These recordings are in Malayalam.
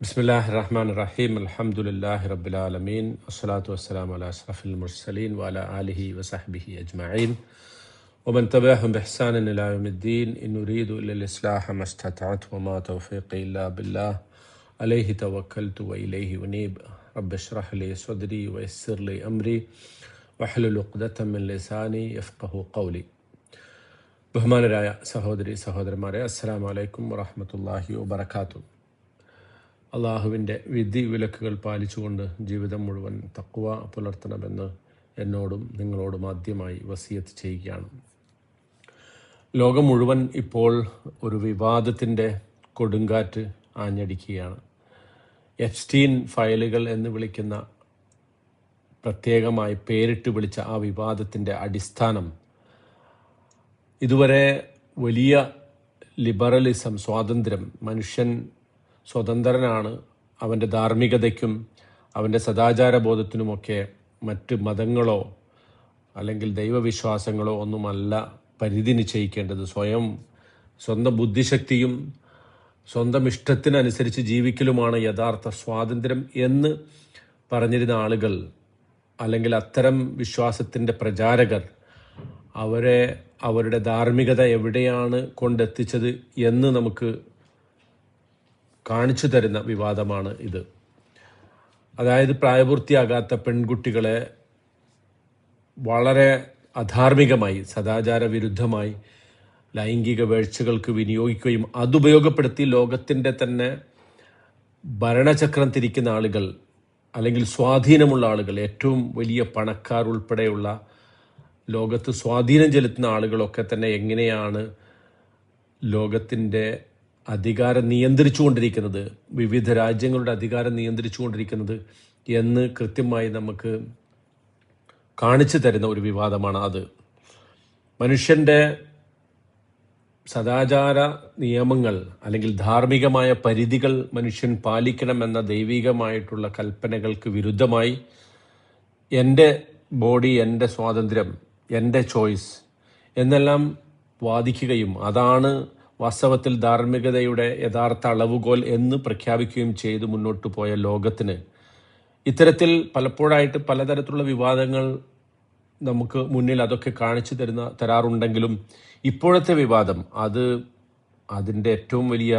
بسم الله الرحمن الرحيم الحمد لله رب العالمين والصلاة والسلام على أشرف المرسلين وعلى آله وصحبه أجمعين ومن تبعهم بإحسان إلى يوم الدين إن نريد إلا الإصلاح ما استطعت وما توفيقي إلا بالله عليه توكلت وإليه أنيب رب اشرح لي صدري ويسر لي أمري واحلل عقدة من لساني يفقه قولي ബഹുമാനരായ സഹോദരി സഹോദരന്മാരെ അസ്സലാമു അലൈക്കും വറഹമത്തല്ലാഹി വബർക്കാത്തു അള്ളാഹുവിന്റെ വിധി വിലക്കുകൾ പാലിച്ചുകൊണ്ട് ജീവിതം മുഴുവൻ തക്കുവ പുലർത്തണമെന്ന് എന്നോടും നിങ്ങളോടും ആദ്യമായി വസിയത്ത് ചെയ്യുകയാണ്. ലോകം മുഴുവൻ ഇപ്പോൾ ഒരു വിവാദത്തിന്റെ കൊടുങ്കാറ്റ് ആഞ്ഞടിക്കുകയാണ്. എഫ്സ്റ്റീൻ ഫയലുകൾ എന്ന് വിളിക്കുന്ന പ്രത്യേകമായി പേരിട്ട് വിളിച്ച ആ വിവാദത്തിന്റെ അടിസ്ഥാനം ഇതുവരെ വലിയ ലിബറലിസം സ്വാതന്ത്ര്യം മനുഷ്യൻ സ്വതന്ത്രനാണ്. അവന്റെ ധാർമ്മികതയ്ക്കും അവന്റെ സദാചാരബോധത്തിനുമൊക്കെ മറ്റ് മതങ്ങളോ അല്ലെങ്കിൽ ദൈവവിശ്വാസങ്ങളോ ഒന്നുമല്ല പരിധി നിശ്ചയിക്കേണ്ടത്. സ്വയം സ്വന്തം ബുദ്ധിശക്തിയും സ്വന്തം ഇഷ്ടത്തിനനുസരിച്ച് ജീവിക്കലുമാണ് യഥാർത്ഥ സ്വാതന്ത്ര്യം എന്ന് പറഞ്ഞിരുന്ന ആളുകൾ അല്ലെങ്കിൽ അത്തരം വിശ്വാസത്തിന്റെ പ്രചാരകർ അവരെ അവരുടെ ധാർമ്മികത എവിടെയാണ് കൊണ്ടെത്തിച്ചത് എന്ന് നമുക്ക് കാണിച്ചു തരുന്ന വിവാദമാണ് ഇത്. അതായത് പ്രായപൂർത്തിയാകാത്ത പെൺകുട്ടികളെ വളരെ അധാർമികമായി സദാചാര വിരുദ്ധമായി ലൈംഗിക വേഴ്ചകൾക്ക് വിനിയോഗിക്കുകയും അതുപയോഗപ്പെടുത്തി ലോകത്തിന്റെ തന്നെ ഭരണചക്രം തിരിക്കുന്ന ആളുകൾ അല്ലെങ്കിൽ സ്വാധീനമുള്ള ആളുകൾ ഏറ്റവും വലിയ പണക്കാർ ഉൾപ്പെടെയുള്ള ലോകത്ത് സ്വാധീനം ചെലുത്തുന്ന ആളുകളൊക്കെ തന്നെ എങ്ങനെയാണ് ലോകത്തിന്റെ അധികാരം നിയന്ത്രിച്ചുകൊണ്ടിരിക്കുന്നത് വിവിധ രാജ്യങ്ങളുടെ അധികാരം നിയന്ത്രിച്ചുകൊണ്ടിരിക്കുന്നത് എന്ന് കൃത്യമായി നമുക്ക് കാണിച്ചു തരുന്ന ഒരു വിവാദമാണ് അത്. മനുഷ്യന്റെ സദാചാര നിയമങ്ങൾ അല്ലെങ്കിൽ ധാർമ്മികമായ പരിധികൾ മനുഷ്യൻ പാലിക്കണമെന്ന ദൈവികമായിട്ടുള്ള കൽപ്പനകൾക്ക് വിരുദ്ധമായി എന്റെ ബോഡി എന്റെ സ്വാതന്ത്ര്യം എന്റെ ചോയ്സ് എന്നെല്ലാം വാദിക്കുകയും അതാണ് വാസ്തവത്തിൽ ധാർമ്മികതയുടെ യഥാർത്ഥ അളവുകോൽ എന്ന് പ്രഖ്യാപിക്കുകയും ചെയ്ത് മുന്നോട്ട് പോയ ലോകത്തിന് ഇത്തരത്തിൽ പലപ്പോഴായിട്ട് പലതരത്തിലുള്ള വിവാദങ്ങൾ നമുക്ക് മുന്നിൽ അതൊക്കെ കാണിച്ചു തരുന്ന തരാറുണ്ടെങ്കിലും ഇപ്പോഴത്തെ വിവാദം അത് അതിന്റെ ഏറ്റവും വലിയ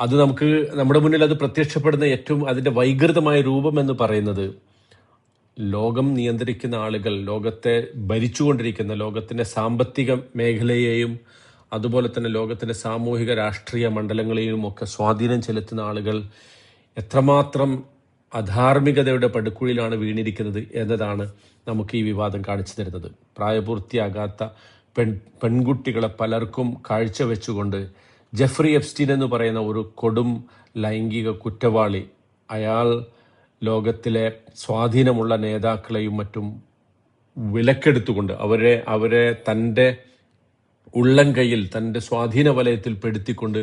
അത് നമുക്ക് നമ്മുടെ മുന്നിൽ അത് പ്രത്യക്ഷപ്പെടുന്ന ഏറ്റവും അതിന്റെ വൈകൃതമായ രൂപം എന്ന് പറയുന്നത് ലോകം നിയന്ത്രിക്കുന്ന ആളുകൾ ലോകത്തെ ഭരിച്ചുകൊണ്ടിരിക്കുന്ന ലോകത്തിന്റെ സാമ്പത്തിക മേഖലയെയും അതുപോലെ തന്നെ ലോകത്തിന്റെ സാമൂഹിക രാഷ്ട്രീയ മണ്ഡലങ്ങളെയും ഒക്കെ സ്വാധീനം ചെലുത്തുന്ന ആളുകൾ എത്രമാത്രം അധാർമികതയുടെ പടുക്കുഴിയിലാണ് വീണിരിക്കുന്നത് എന്നതാണ് നമുക്ക് ഈ വിവാദം കാണിച്ചു തരുന്നത്. പ്രായപൂർത്തിയാകാത്ത പെൺ പെൺകുട്ടികളെ പലർക്കും കാഴ്ചവെച്ചുകൊണ്ട് ജെഫ്രി എപ്സ്റ്റീൻ എന്ന് പറയുന്ന ഒരു കൊടും ലൈംഗിക കുറ്റവാളി അയാൾ ലോകത്തിലെ സ്വാധീനമുള്ള നേതാക്കളെയും മറ്റും വിലക്കെടുത്തുകൊണ്ട് അവരെ അവരെ തന്റെ ഉള്ളം കയ്യിൽ തന്റെ സ്വാധീന വലയത്തിൽ പെടുത്തിക്കൊണ്ട്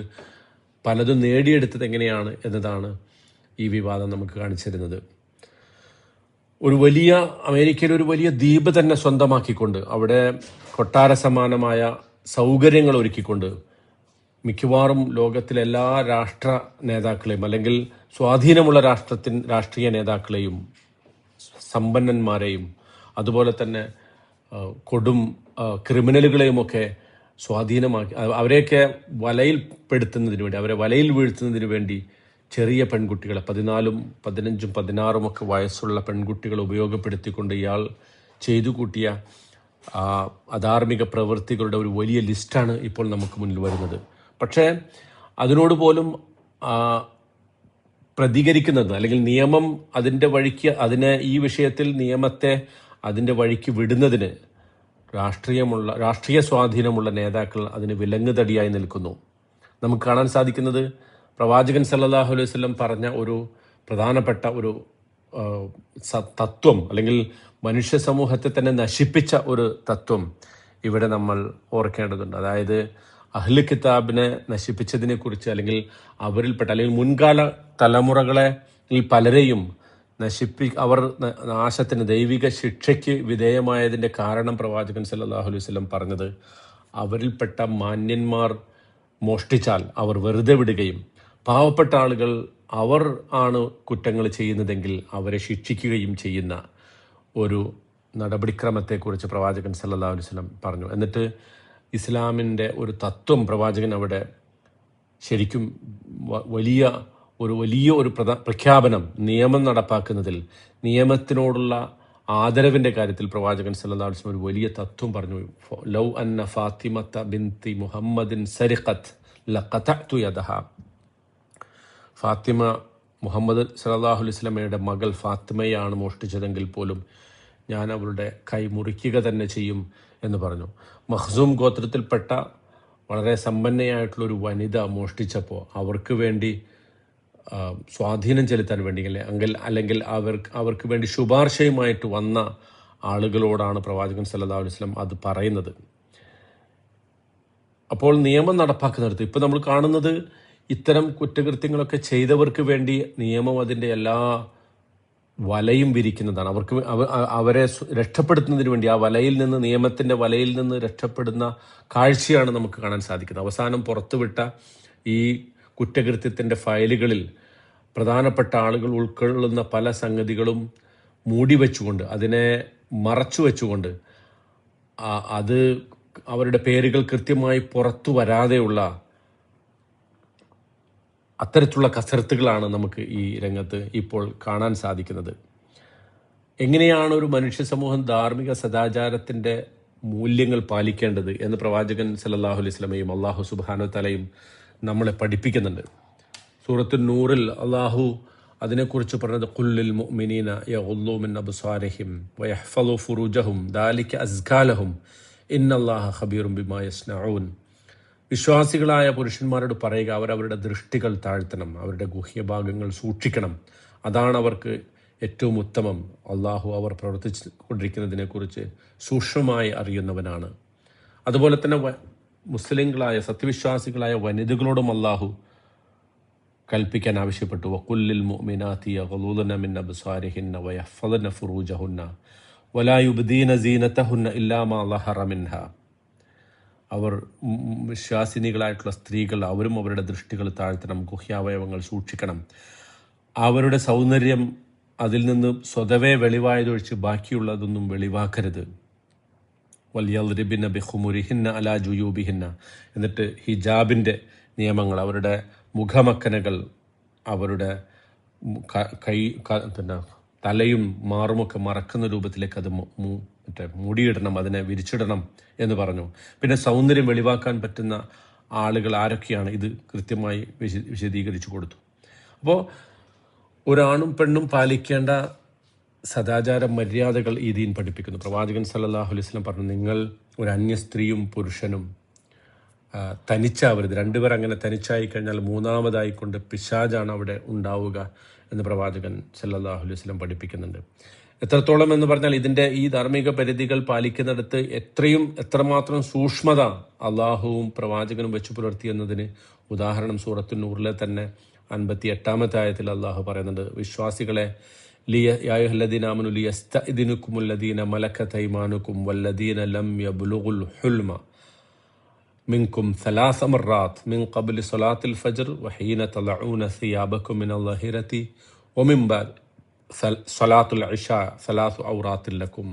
പലതും നേടിയെടുത്തത് എങ്ങനെയാണ് എന്നതാണ് ഈ വിവാദം നമുക്ക് കാണിച്ചിരുന്നത് ഒരു വലിയ അമേരിക്കയിൽ ഒരു വലിയ ദ്വീപ് തന്നെ സ്വന്തമാക്കിക്കൊണ്ട് അവിടെ കൊട്ടാര സമാനമായ സൗകര്യങ്ങൾ ഒരുക്കിക്കൊണ്ട് മിക്കവാറും ലോകത്തിലെ എല്ലാ രാഷ്ട്ര നേതാക്കളെയും അല്ലെങ്കിൽ സ്വാധീനമുള്ള രാഷ്ട്രത്തിൻ രാഷ്ട്രീയ നേതാക്കളെയും സമ്പന്നന്മാരെയും അതുപോലെ തന്നെ കൊടും ക്രിമിനലുകളെയും ഒക്കെ സ്വാധീനമാക്കി അവ- അവരെയൊക്കെ വലയിൽപ്പെടുത്തുന്നതിന് വേണ്ടി അവരെ വലയിൽ വീഴ്ത്തുന്നതിന് വേണ്ടി ചെറിയ പെൺകുട്ടികളെ പതിനാലും പതിനഞ്ചും പതിനാറും ഒക്കെ വയസ്സുള്ള പെൺകുട്ടികളെ ഉപയോഗപ്പെടുത്തിക്കൊണ്ട് ഇയാൾ ചെയ്തു കൂട്ടിയ അധാർമിക പ്രവൃത്തികളുടെ ഒരു വലിയ ലിസ്റ്റാണ് ഇപ്പോൾ നമുക്ക് മുന്നിൽ വരുന്നത്. പക്ഷേ അതിനോട് പോലും പ്രതികരിക്കുന്നത് അല്ലെങ്കിൽ നിയമം അതിന്റെ വഴിക്ക് അതിനെ ഈ വിഷയത്തിൽ നിയമത്തെ അതിന്റെ വഴിക്ക് വിടുന്നതിന് രാഷ്ട്രീയമുള്ള രാഷ്ട്രീയ സ്വാധീനമുള്ള നേതാക്കൾ അതിന് വിലങ്ങുതടിയായി നിൽക്കുന്നു. നമുക്ക് കാണാൻ സാധിക്കുന്നത് പ്രവാചകൻ സല്ലാഹു അലൈഹി വല്ലം പറഞ്ഞ ഒരു പ്രധാനപ്പെട്ട ഒരു തത്വം അല്ലെങ്കിൽ മനുഷ്യ സമൂഹത്തെ തന്നെ നശിപ്പിച്ച ഒരു തത്വം ഇവിടെ നമ്മൾ ഓർക്കേണ്ടതുണ്ട്. അതായത് അഹ്ലു കിതാബിനെ നശിപ്പിച്ചതിനെ കുറിച്ച് അല്ലെങ്കിൽ അവരിൽപ്പെട്ട അല്ലെങ്കിൽ മുൻകാല തലമുറകളെ പലരെയും നശിപ്പി അവർ നാശത്തിന് ദൈവിക ശിക്ഷയ്ക്ക് വിധേയമായതിന്റെ കാരണം പ്രവാചകൻ സല്ലല്ലാഹു അലൈഹി വസല്ലം പറഞ്ഞത് അവരിൽപ്പെട്ട മാന്യന്മാർ മോഷ്ടിച്ചാൽ അവർ വെറുതെ വിടുകയും പാവപ്പെട്ട ആളുകൾ അവർ ആണ് കുറ്റങ്ങൾ ചെയ്യുന്നതെങ്കിൽ അവരെ ശിക്ഷിക്കുകയും ചെയ്യുന്ന ഒരു നടപടിക്രമത്തെക്കുറിച്ച് പ്രവാചകൻ സല്ലാ അലൈഹി വസല്ലം പറഞ്ഞു. എന്നിട്ട് ഇസ്ലാമിന്റെ ഒരു തത്വം പ്രവാചകൻ അവിടെ ശരിക്കും വലിയ ഒരു വലിയ ഒരു പ്രഖ്യാപനം നിയമം നടപ്പാക്കുന്നതിൽ നിയമത്തിനോടുള്ള ആദരവിന്റെ കാര്യത്തിൽ പ്രവാചകൻ വസല്ലം ഒരു വലിയ തത്വം പറഞ്ഞു. ലൗ അന്ന ഫാത്തിമത്ത ബിൻതി മുഹമ്മദിൻ സരിഖത്ത് ലഖതഅതു യദഹ. ഫാത്തിമ മുഹമ്മദ് സലാഹു അലൈസ്ലമയുടെ മകൾ ഫാത്തിമയാണ് മോഷ്ടിച്ചതെങ്കിൽ പോലും ഞാൻ അവരുടെ കൈ മുറിക്കുക തന്നെ ചെയ്യും. എന്ന് പറഞ്ഞു. മഹ്സൂം ഗോത്രത്തിൽപ്പെട്ട വളരെ സമ്പന്നയായിട്ടുള്ളൊരു വനിത മോഷ്ടിച്ചപ്പോൾ അവർക്ക് വേണ്ടി സ്വാധീനം ചെലുത്താൻ വേണ്ടി അല്ലെ അങ്കിൽ അല്ലെങ്കിൽ അവർക്ക് അവർക്ക് വേണ്ടി ശുപാർശയുമായിട്ട് വന്ന ആളുകളോടാണ് പ്രവാചകൻ സല്ലാ അലൈഹി വസല്ലം അത് പറയുന്നത്. അപ്പോൾ നിയമം നടപ്പാക്കുന്നിടത്ത് ഇപ്പം നമ്മൾ കാണുന്നത് ഇത്തരം കുറ്റകൃത്യങ്ങളൊക്കെ ചെയ്തവർക്ക് വേണ്ടി നിയമം അതിന്റെ എല്ലാ വലയും വിരിക്കുന്നതാണ്. അവർക്ക് അവരെ രക്ഷപ്പെടുത്തുന്നതിന് വേണ്ടി ആ വലയിൽ നിന്ന് നിയമത്തിന്റെ വലയിൽ നിന്ന് രക്ഷപ്പെടുന്ന കാഴ്ചയാണ് നമുക്ക് കാണാൻ സാധിക്കുന്നത്. അവസാനം പുറത്തുവിട്ട ഈ കുറ്റകൃത്യത്തിന്റെ ഫയലുകളിൽ പ്രധാനപ്പെട്ട ആളുകൾ ഉൾക്കൊള്ളുന്ന പല സംഗതികളും മൂടി വെച്ചുകൊണ്ട് അതിനെ മറച്ചു വെച്ചുകൊണ്ട് അത് അവരുടെ പേരുകൾ കൃത്യമായി പുറത്തു വരാതെയുള്ള അത്തരത്തിലുള്ള കസരത്തുകളാണ് നമുക്ക് ഈ രംഗത്ത് ഇപ്പോൾ കാണാൻ സാധിക്കുന്നത്. എങ്ങനെയാണ് ഒരു മനുഷ്യ സമൂഹം ധാർമ്മിക സദാചാരത്തിന്റെ മൂല്യങ്ങൾ പാലിക്കേണ്ടത് എന്ന് പ്രവാചകൻ സല്ലല്ലാഹു അലൈഹി സ്വലമയും അള്ളാഹു സുബാനു തലയും നമ്മളെ പഠിപ്പിക്കുന്നുണ്ട്. സൂറത്തു നൂറിൽ അള്ളാഹു അതിനെക്കുറിച്ച് പറഞ്ഞത് കുല്ലിൽ മിനീന യുമിൻ മിൻ വയഹ്ഫലു ഫുറൂജഹും ദാലിക അസ്ഖാലഹും ഇന്നല്ലാഹ ഖബീറും ബിമാ യസ്നഊൻ. വിശ്വാസികളായ പുരുഷന്മാരോട് പറയുക അവരവരുടെ ദൃഷ്ടികൾ താഴ്ത്തണം അവരുടെ ഗുഹ്യഭാഗങ്ങൾ സൂക്ഷിക്കണം. അതാണ് അവർക്ക് ഏറ്റവും ഉത്തമം. അള്ളാഹു അവർ പ്രവർത്തിച്ചു കൊണ്ടിരിക്കുന്നതിനെക്കുറിച്ച് സൂക്ഷ്മമായി അറിയുന്നവനാണ്. അതുപോലെ തന്നെ മുസ്ലിങ്ങളായ സത്യവിശ്വാസികളായ വനിതകളോടും അള്ളാഹു കൽപ്പിക്കാൻ ആവശ്യപ്പെട്ടു. വക്കുല്ലിൽ മിനാത്തിയ യഗ്ളൂദന മിൻ അബ്സാരിഹിന്ന വയഹ്ഫളന ഫുറൂജഹുന്ന വലാ യുബ്ദീന സീനതഹുന്ന ഇല്ലാ മാ മിൻഹ. അവർ വിശ്വാസിനികളായിട്ടുള്ള സ്ത്രീകൾ അവരും അവരുടെ ദൃഷ്ടികൾ താഴ്ത്തണം ഗുഹ്യാവയവങ്ങൾ സൂക്ഷിക്കണം. അവരുടെ സൗന്ദര്യം അതിൽ നിന്ന് സ്വതവേ വെളിവായതൊഴിച്ച് ബാക്കിയുള്ളതൊന്നും വെളിവാക്കരുത്. വലിയറിബിന്ന ബിഹുമുരിഹിന്ന അലാ ജുയൂബിഹിന്ന. എന്നിട്ട് ഹിജാബിന്റെ നിയമങ്ങൾ അവരുടെ മുഖമക്കനകൾ അവരുടെ ക- പിന്നെ തലയും മാറുമൊക്കെ മറക്കുന്ന രൂപത്തിലേക്ക് അത് മറ്റേ മുടിയിടണം അതിനെ വിരിച്ചിടണം എന്ന് പറഞ്ഞു. പിന്നെ സൗന്ദര്യം വെളിവാക്കാൻ പറ്റുന്ന ആളുകൾ ആരൊക്കെയാണ്? ഇത് കൃത്യമായി വിശ- വിശദീകരിച്ചു കൊടുത്തു. അപ്പോൾ ഒരാണും പെണ്ണും പാലിക്കേണ്ട സദാചാര മര്യാദകൾ ഈ ദീൻ പഠിപ്പിക്കുന്നു. പ്രവാചകൻ സല്ലല്ലാഹു അലൈഹി പറഞ്ഞു നിങ്ങൾ ഒരു അന്യ സ്ത്രീയും പുരുഷനും തനിച്ചാവരുത്. രണ്ടുപേർ അങ്ങനെ തനിച്ചായി കഴിഞ്ഞാൽ മൂന്നാമതായി കൊണ്ട് പിശാജാണ് അവിടെ ഉണ്ടാവുക എന്ന് പ്രവാചകൻ സല്ലല്ലാഹു അലൈഹി വസല്ലം പഠിപ്പിക്കുന്നുണ്ട്. എത്രത്തോളം എന്ന് പറഞ്ഞാൽ ഇതിന്റെ ഈ ധാർമ്മിക പരിധികൾ പാലിക്കുന്നിടത്ത് എത്രയും എത്രമാത്രം സൂക്ഷ്മത അള്ളാഹുവും പ്രവാചകനും വെച്ചു പുലർത്തി എന്നതിന് ഉദാഹരണം സൂറത്തു നൂറിലെ തന്നെ അൻപത്തി എട്ടാമത്തെ ആയത്തിൽ അള്ളാഹു പറയുന്നുണ്ട്. വിശ്വാസികളെ ലിയ യായുഹല്ലദീനാമനു ലിയസ്തഇദിനുക്കുമുല്ലദീന തൈമാനുക്കും ഐമാനുക്കും വല്ലദീന ലം യബുലുൽ ഹുൽമ. منكم ثلاث مرات من قبل صلاة الفجر وحين تضعون ثيابكم من الظهيرة ومن بعد ثل- صلاة العشاء ثلاث أورات لكم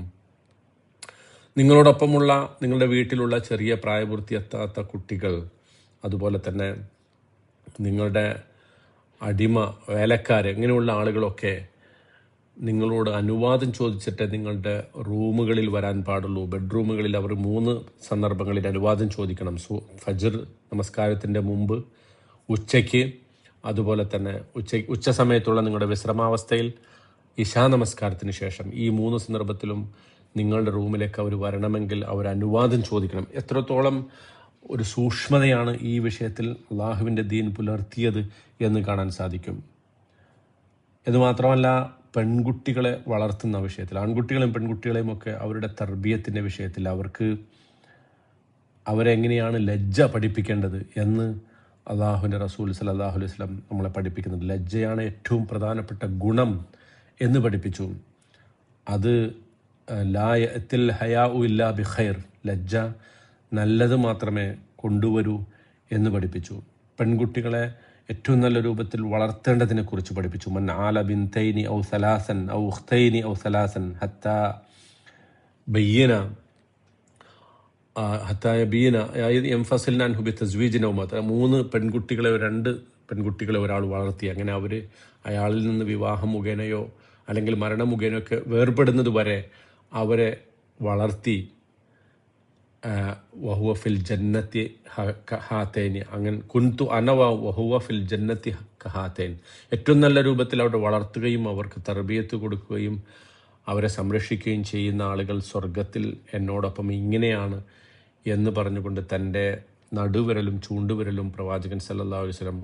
നിങ്ങളോടൊപ്പമുള്ള നിങ്ങളുടെ വീട്ടിലുള്ള ചെറിയ പ്രായപൂർത്തിയെത്താത്ത കുട്ടികൾ അതുപോലെ തന്നെ നിങ്ങളുടെ അടിമ വേലക്കാർ ഇങ്ങനെയുള്ള ആളുകളൊക്കെ നിങ്ങളോട് അനുവാദം ചോദിച്ചിട്ട് നിങ്ങളുടെ റൂമുകളിൽ വരാൻ പാടുള്ളൂ. ബെഡ്റൂമുകളിൽ അവർ മൂന്ന് സന്ദർഭങ്ങളിൽ അനുവാദം ചോദിക്കണം. സു ഫജർ നമസ്കാരത്തിന്റെ മുമ്പ് ഉച്ചയ്ക്ക് അതുപോലെ തന്നെ ഉച്ച ഉച്ച സമയത്തുള്ള നിങ്ങളുടെ വിശ്രമാവസ്ഥയിൽ ഇശാ നമസ്കാരത്തിന് ശേഷം ഈ മൂന്ന് സന്ദർഭത്തിലും നിങ്ങളുടെ റൂമിലേക്ക് അവർ വരണമെങ്കിൽ അവർ അനുവാദം ചോദിക്കണം. എത്രത്തോളം ഒരു സൂക്ഷ്മതയാണ് ഈ വിഷയത്തിൽ അള്ളാഹുവിന്റെ ദീൻ പുലർത്തിയത് എന്ന് കാണാൻ സാധിക്കും. എന്ന് മാത്രമല്ല പെൺകുട്ടികളെ വളർത്തുന്ന വിഷയത്തിൽ ആൺകുട്ടികളെയും പെൺകുട്ടികളെയും ഒക്കെ അവരുടെ തർബീയത്തിന്റെ വിഷയത്തിൽ അവർക്ക് അവരെങ്ങനെയാണ് ലജ്ജ പഠിപ്പിക്കേണ്ടത് എന്ന് അള്ളാഹുവിന്റെ റസൂൽ സലാഹു അലൈഹി സ്വലം നമ്മളെ പഠിപ്പിക്കുന്നത് ലജ്ജയാണ് ഏറ്റവും പ്രധാനപ്പെട്ട ഗുണം എന്ന് പഠിപ്പിച്ചു. അത് ലായത്തിൽ ഉ ഇല്ലാ ബിഖൈർ ലജ്ജ നല്ലത് മാത്രമേ കൊണ്ടുവരൂ എന്ന് പഠിപ്പിച്ചു. പെൺകുട്ടികളെ ഏറ്റവും നല്ല രൂപത്തിൽ വളർത്തേണ്ടതിനെ കുറിച്ച് പഠിപ്പിച്ചു. മൻ ആല ബിൻ തൈനി ഔ സലാസൻ ഔ ഉഖ്തൈനി ഔ സലാസൻ ഹത്ത ബയ്യന ഹത്തായ ബീന എംഫസിൽനാൻ ഹുബി തസ്വീജിനൗമത്ത് മൂന്ന് പെൺകുട്ടികളെ രണ്ട് പെൺകുട്ടികളെ ഒരാൾ വളർത്തി. അങ്ങനെ അവർ അയാളിൽ നിന്ന് വിവാഹം മുഖേനയോ അല്ലെങ്കിൽ മരണം മുഖേനയോ ഒക്കെ വേർപെടുന്നത് വരെ അവരെ വളർത്തി. വഹുവ ഫിൽ ജന്നത്തി ഹാത്തേനി അങ്ങനെ കുന്തു അനവ വഹുവ ഫിൽ ജന്നത്തി ഹാത്തേൻ ഏറ്റവും നല്ല രൂപത്തിൽ അവിടെ വളർത്തുകയും അവർക്ക് തർബീയത്ത് കൊടുക്കുകയും അവരെ സംരക്ഷിക്കുകയും ചെയ്യുന്ന ആളുകൾ സ്വർഗത്തിൽ എന്നോടൊപ്പം ഇങ്ങനെയാണ് എന്ന് പറഞ്ഞുകൊണ്ട് തന്റെ നടുവിരലും ചൂണ്ടുവിരലും പ്രവാചകൻ സല്ലല്ലാഹു അലൈഹി വസല്ലം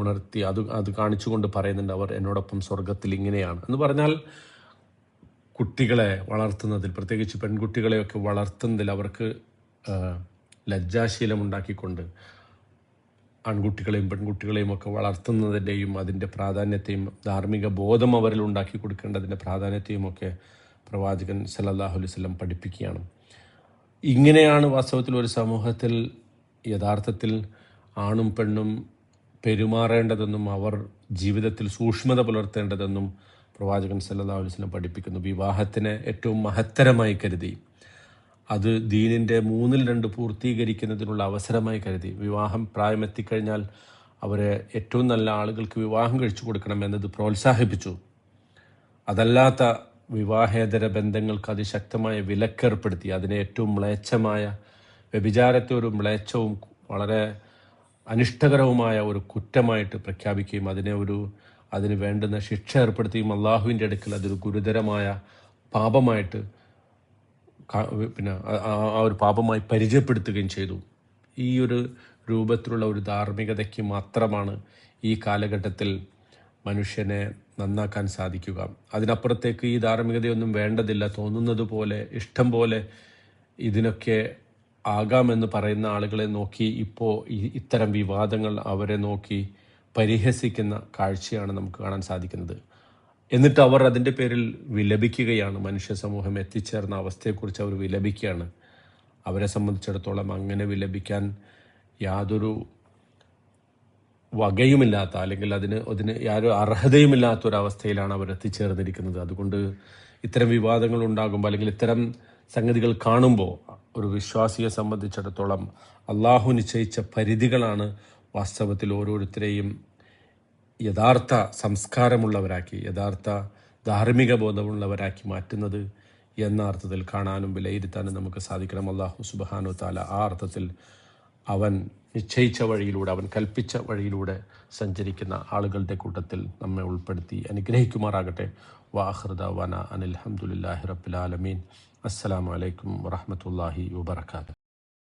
ഉണർത്തി അത് അത് കാണിച്ചുകൊണ്ട് പറയുന്നുണ്ട് അവർ എന്നോടൊപ്പം സ്വർഗത്തിൽ ഇങ്ങനെയാണ്. എന്ന് പറഞ്ഞാൽ കുട്ടികളെ വളർത്തുന്നതിൽ പ്രത്യേകിച്ച് പെൺകുട്ടികളെയൊക്കെ വളർത്തുന്നതിൽ അവർക്ക് ലജ്ജാശീലമുണ്ടാക്കിക്കൊണ്ട് ആൺകുട്ടികളെയും പെൺകുട്ടികളെയും ഒക്കെ വളർത്തുന്നതിന്റെയും അതിന്റെ പ്രാധാന്യത്തെയും ധാർമ്മിക ബോധം അവരിൽ ഉണ്ടാക്കി കൊടുക്കേണ്ടതിന്റെ പ്രാധാന്യത്തെയും ഒക്കെ പ്രവാചകൻ സല്ലല്ലാഹു അലൈഹി വസല്ലം പഠിപ്പിക്കുകയാണ്. ഇങ്ങനെയാണ് വാസ്തവത്തിൽ ഒരു സമൂഹത്തിൽ യഥാർത്ഥത്തിൽ ആണും പെണ്ണും പെരുമാറേണ്ടതെന്നും അവർ ജീവിതത്തിൽ സൂക്ഷ്മത പുലർത്തേണ്ടതെന്നും പ്രവാചകൻ സല്ലാ അലുസ്ലം പഠിപ്പിക്കുന്നു. വിവാഹത്തിനെ ഏറ്റവും മഹത്തരമായി കരുതി. അത് ദീനിന്റെ മൂന്നിൽ രണ്ട് പൂർത്തീകരിക്കുന്നതിനുള്ള അവസരമായി കരുതി. വിവാഹം പ്രായമെത്തിക്കഴിഞ്ഞാൽ അവരെ ഏറ്റവും നല്ല ആളുകൾക്ക് വിവാഹം കഴിച്ചു കൊടുക്കണം എന്നത് പ്രോത്സാഹിപ്പിച്ചു. അതല്ലാത്ത വിവാഹേതര ബന്ധങ്ങൾക്ക് അതിശക്തമായ വിലക്കേർപ്പെടുത്തി. അതിനെ ഏറ്റവും മ്ലേച്ഛമായ വ്യഭിചാരത്തെ ഒരു മ്ലേച്ഛവും വളരെ അനിഷ്ടകരവുമായ ഒരു കുറ്റമായിട്ട് പ്രഖ്യാപിക്കുകയും അതിനെ ഒരു അതിന് വേണ്ടുന്ന ശിക്ഷ ഏർപ്പെടുത്തിയും അള്ളാഹുവിന്റെ അടുക്കൽ അതൊരു ഗുരുതരമായ പാപമായിട്ട് പിന്നെ ആ- ഒരു പാപമായി പരിചയപ്പെടുത്തുകയും ചെയ്തു. ഈ ഒരു രൂപത്തിലുള്ള ഒരു ധാർമ്മികതയ്ക്ക് മാത്രമാണ് ഈ കാലഘട്ടത്തിൽ മനുഷ്യനെ നന്നാക്കാൻ സാധിക്കുക. അതിനപ്പുറത്തേക്ക് ഈ ധാർമ്മികതയൊന്നും വേണ്ടതില്ല. തോന്നുന്നത് പോലെ ഇഷ്ടം പോലെ ഇതിനൊക്കെ ആകാമെന്ന് പറയുന്ന ആളുകളെ നോക്കി ഇപ്പോൾ ഇത്തരം വിവാദങ്ങൾ അവരെ നോക്കി പരിഹസിക്കുന്ന കാഴ്ചയാണ് നമുക്ക് കാണാൻ സാധിക്കുന്നത്. എന്നിട്ട് അവർ അതിന്റെ പേരിൽ വിലപിക്കുകയാണ്. മനുഷ്യ സമൂഹം എത്തിച്ചേർന്ന അവസ്ഥയെക്കുറിച്ച് അവർ വിലപിക്കുകയാണ്. അവരെ സംബന്ധിച്ചിടത്തോളം അങ്ങനെ വിലപിക്കാൻ യാതൊരു വകയുമില്ലാത്ത അല്ലെങ്കിൽ അതിന് അതിന് യാതൊരു അർഹതയുമില്ലാത്തൊരവസ്ഥയിലാണ് അവർ എത്തിച്ചേർന്നിരിക്കുന്നത്. അതുകൊണ്ട് ഇത്തരം വിവാദങ്ങൾ ഉണ്ടാകുമ്പോൾ അല്ലെങ്കിൽ ഇത്തരം സംഗതികൾ കാണുമ്പോൾ ഒരു വിശ്വാസിയെ സംബന്ധിച്ചിടത്തോളം അള്ളാഹു നിശ്ചയിച്ച പരിധികളാണ് വാസ്തവത്തിൽ ഓരോരുത്തരെയും യഥാർത്ഥ സംസ്കാരമുള്ളവരാക്കി യഥാർത്ഥ ധാർമ്മിക ബോധമുള്ളവരാക്കി മാറ്റുന്നത് എന്ന അർത്ഥത്തിൽ കാണാനും വിലയിരുത്താനും നമുക്ക് സാധിക്കണം. അള്ളാഹു സുബാനു താല ആ അർത്ഥത്തിൽ അവൻ നിശ്ചയിച്ച വഴിയിലൂടെ അവൻ കൽപ്പിച്ച വഴിയിലൂടെ സഞ്ചരിക്കുന്ന ആളുകളുടെ കൂട്ടത്തിൽ നമ്മെ ഉൾപ്പെടുത്തി അനുഗ്രഹിക്കുമാറാകട്ടെ. വാഹൃദ വന അനിൽഹമുല്ലാഹി റബ്ബുലാലമീൻ അസ്സലാമലൈക്കും വറഹമത്തല്ലാഹി വബർക്കാത്തു